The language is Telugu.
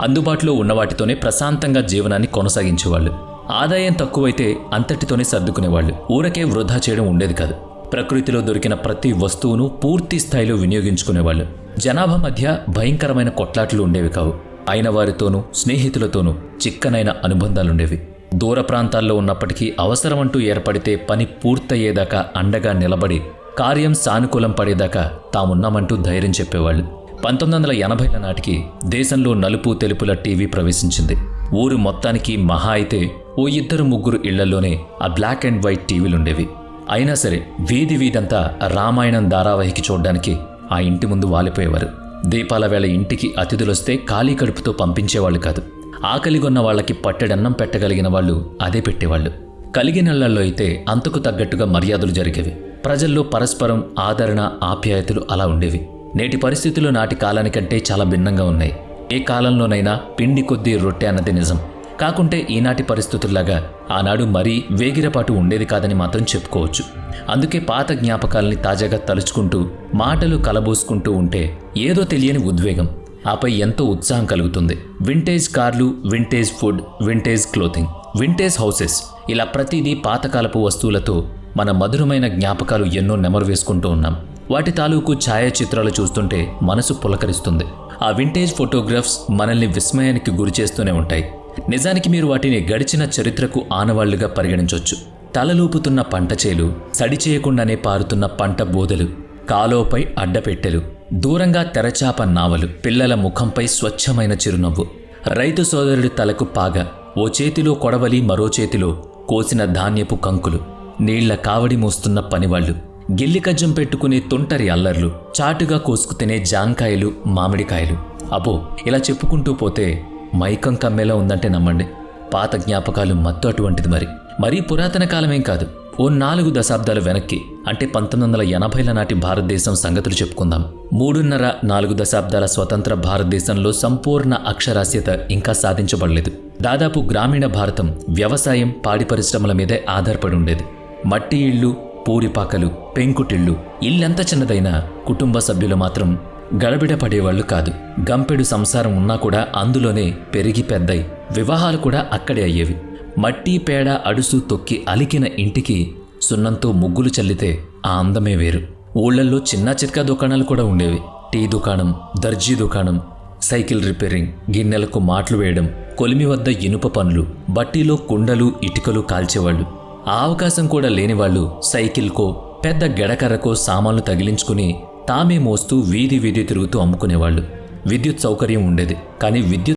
అందుబాటులో ఉన్న వాటితోనే ప్రశాంతంగా జీవనాన్ని కొనసాగించేవాళ్ళు. ఆదాయం తక్కువైతే అంతటితోనే సర్దుకునేవాళ్ళు. ఊరకే వృధా చేయడం ఉండేది కాదు. ప్రకృతిలో దొరికిన ప్రతి వస్తువును పూర్తి స్థాయిలో వినియోగించుకునేవాళ్ళు. జనాభా మధ్య భయంకరమైన కొట్లాట్లు ఉండేవి కావు. అయిన వారితోనూ స్నేహితులతోనూ చిక్కనైన అనుబంధాలుండేవి. దూర ప్రాంతాల్లో ఉన్నప్పటికీ అవసరమంటూ ఏర్పడితే పని పూర్తయ్యేదాకా అండగా నిలబడి కార్యం సానుకూలం పడేదాకా తామున్నామంటూ ధైర్యం చెప్పేవాళ్ళు. పంతొమ్మిది వందల ఎనభైల నాటికి దేశంలో నలుపు తెలుపుల టీవీ ప్రవేశించింది. ఊరు మొత్తానికి మహా అయితే ఓ ఇద్దరు ముగ్గురు ఇళ్ళలోనే ఆ బ్లాక్ అండ్ వైట్ టీవీలుండేవి. అయినా సరే వీధి వీధంతా రామాయణం ధారావాహిక చూడడానికి ఆ ఇంటి ముందు వాలిపోయేవారు. దీపాల వేళ ఇంటికి అతిథులొస్తే ఖాళీ కడుపుతో పంపించేవాళ్ళు కాదు. ఆకలిగొన్న వాళ్ళకి పట్టెడన్నం పెట్టగలిగిన వాళ్ళు అదే పెట్టేవాళ్ళు. కలిగినళ్ళలో అయితే అంతకు తగ్గట్టుగా మర్యాదలు జరిగేవి. ప్రజల్లో పరస్పరం ఆదరణ ఆప్యాయతలు అలా ఉండేవి. నేటి పరిస్థితులు నాటి కాలానికంటే చాలా భిన్నంగా ఉన్నాయి. ఏ కాలంలోనైనా పిండి కొద్దీ రొట్టె అన్నది నిజం. కాకుంటే ఈనాటి పరిస్థితుల్లాగా ఆనాడు మరీ వేగిరపాటు ఉండేది కాదని మాత్రం చెప్పుకోవచ్చు. అందుకే పాత జ్ఞాపకాలని తాజాగా తలుచుకుంటూ మాటలు కలబోసుకుంటూ ఉంటే ఏదో తెలియని ఉద్వేగం ఆపై ఎంతో ఉత్సాహం కలుగుతుంది. వింటేజ్ కార్లు vintage food vintage clothing vintage houses ఇలా ప్రతిదీ పాతకాలపు వస్తువులతో మన మధురమైన జ్ఞాపకాలు ఎన్నో నెమరు వేసుకుంటూ ఉన్నాం. వాటి తాలూకు ఛాయాచిత్రాలు చూస్తుంటే మనసు పులకరిస్తుంది. ఆ వింటేజ్ ఫోటోగ్రాఫ్స్ మనల్ని విస్మయానికి గురిచేస్తూనే ఉంటాయి. నిజానికి మీరు వాటిని గడిచిన చరిత్రకు ఆనవాళ్ళుగా పరిగణించవచ్చు తలలూపుతున్న పంట చేలు సడి చేయకుండానే పారుతున్న పంట బోదెలు కాలోపై అడ్డపెట్టెలు దూరంగా తెరచాప నావలు పిల్లల ముఖంపై స్వచ్ఛమైన చిరునవ్వు. రైతు సోదరుడి తలకు పాగ ఓ చేతిలో కొడవలి మరో చేతిలో కోసిన ధాన్యపు కంకులు నీళ్ళ కావడి మోస్తున్న పనివాళ్ళు. గిల్లికజ్జం పెట్టుకునే తొంటరి అల్లర్లు చాటుగా కోసుకు తినే జాంకాయలు మామిడికాయలు. అబో ఇలా చెప్పుకుంటూ పోతే మైకం కమ్మేలా ఉందంటే నమ్మండి. పాత జ్ఞాపకాలు మత్తు అటువంటిది మరి. మరీ పురాతన కాలమేం కాదు. ఓ నాలుగు దశాబ్దాలు వెనక్కి అంటే పంతొమ్మిది వందల ఎనభైల నాటి భారతదేశం సంగతులు చెప్పుకుందాం. మూడున్నర నాలుగు దశాబ్దాల స్వతంత్ర భారతదేశంలో సంపూర్ణ అక్షరాస్యత ఇంకా సాధించబడలేదు. దాదాపు గ్రామీణ భారతం వ్యవసాయం పాడి పరిశ్రమల మీదే ఆధారపడి ఉండేది. మట్టి ఇళ్ళు పూరిపాకలు పెంకుటిళ్ళు ఇల్లెంత చిన్నదైనా కుటుంబ సభ్యులు మాత్రం గడబిడ పడేవాళ్ళు కాదు. గంపెడు సంసారం ఉన్నా కూడా అందులోనే పెరిగి పెద్దయి. వివాహాలు కూడా అక్కడే అయ్యేవి. మట్టి పేడ అడుసు తొక్కి అలికిన ఇంటికి సున్నంతో ముగ్గులు చల్లితే ఆ అందమే వేరు. ఊళ్ళల్లో చిన్న చిత్కా దుకాణాలు కూడా ఉండేవి. టీ దుకాణం దర్జీ దుకాణం సైకిల్ రిపేరింగ్ గిన్నెలకు మాటలు వేయడం కొలిమి వద్ద ఇనుప పనులు బట్టీలో కుండలు ఇటుకలు కాల్చేవాళ్ళు. ఆ అవకాశం కూడా లేనివాళ్ళు సైకిల్కో పెద్ద గెడకర్రకో సామాన్లు తగిలించుకుని తామే మోస్తూ వీధి వీధి తిరుగుతూ అమ్ముకునేవాళ్ళు. విద్యుత్ సౌకర్యం ఉండేది కానీ విద్యుత్